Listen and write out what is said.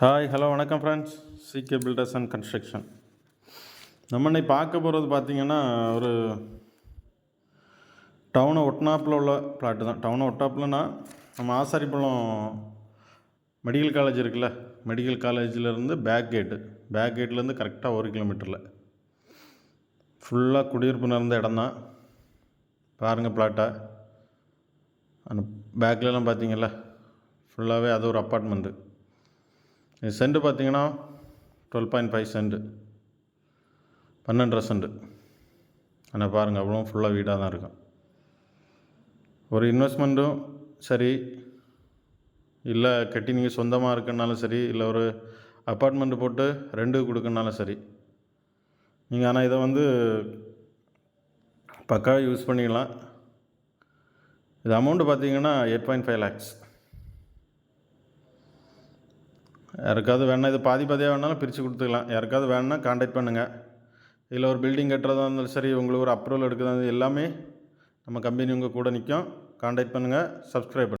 Hi hello வணக்கம் friends CK builders and construction நம்ம இன்னைக்கு பார்க்க போகிறது பார்த்தீங்கன்னா ஒரு டவுனை ஒட்டினாப்பில் உள்ள பிளாட்டு தான். டவுனை ஒட்டாப்புலனா நம்ம ஆசாரிப்பள்ளம் மெடிக்கல் காலேஜ் இருக்குல்ல மெடிக்கல் காலேஜிலேருந்து பேக் கேட்டு பேக் கேட்லேருந்து கரெக்டாக ஒரு கிலோமீட்டரில் ஃபுல்லாக குடியிருப்பு நடந்த இடம் தான். பாருங்கள் பிளாட்டை அந்த பேக்லலாம் பார்த்தீங்கல்ல ஃபுல்லாகவே அது ஒரு அப்பார்ட்மெண்ட்டு இது சென்ட் பார்த்தீங்கன்னா டுவெல் பாயிண்ட் ஃபைவ் சென்ட் பன்னெண்டரை சென்ட் ஆனால் பாருங்கள் அவ்வளோ ஃபுல்லாக வீடாக தான் இருக்கும். ஒரு இன்வெஸ்ட்மெண்ட்டும் சரி இல்லை கட்டி நீங்கள் சொந்தமாக இருக்குன்னாலும் சரி இல்லை ஒரு அப்பார்ட்மெண்ட் போட்டு ரெண்டு கொடுக்கணுனாலும் சரி. நீங்கள் ஆனால் இதை வந்து பக்காவாக யூஸ் பண்ணிக்கலாம். இது அமௌண்ட்டு பார்த்தீங்கன்னா எயிட் பாயிண்ட் ஃபைவ் லேக்ஸ் யாருக்காவது வேணால் இது பாதி பாதியாக வேணாலும் பிரித்து கொடுத்துக்கலாம். யாருக்காவது வேணுன்னா காண்டாக்ட் பண்ணுங்கள் இல்லை ஒரு பில்டிங் கட்டுறதா இருந்தாலும் சரி உங்களுக்கு ஒரு அப்ரூவல் எடுக்கிறதா எல்லாமே நம்ம கம்பெனி உங்கள் கூட நிற்கும் காண்டாக்ட் பண்ணுங்கள் சப்ஸ்கிரைப்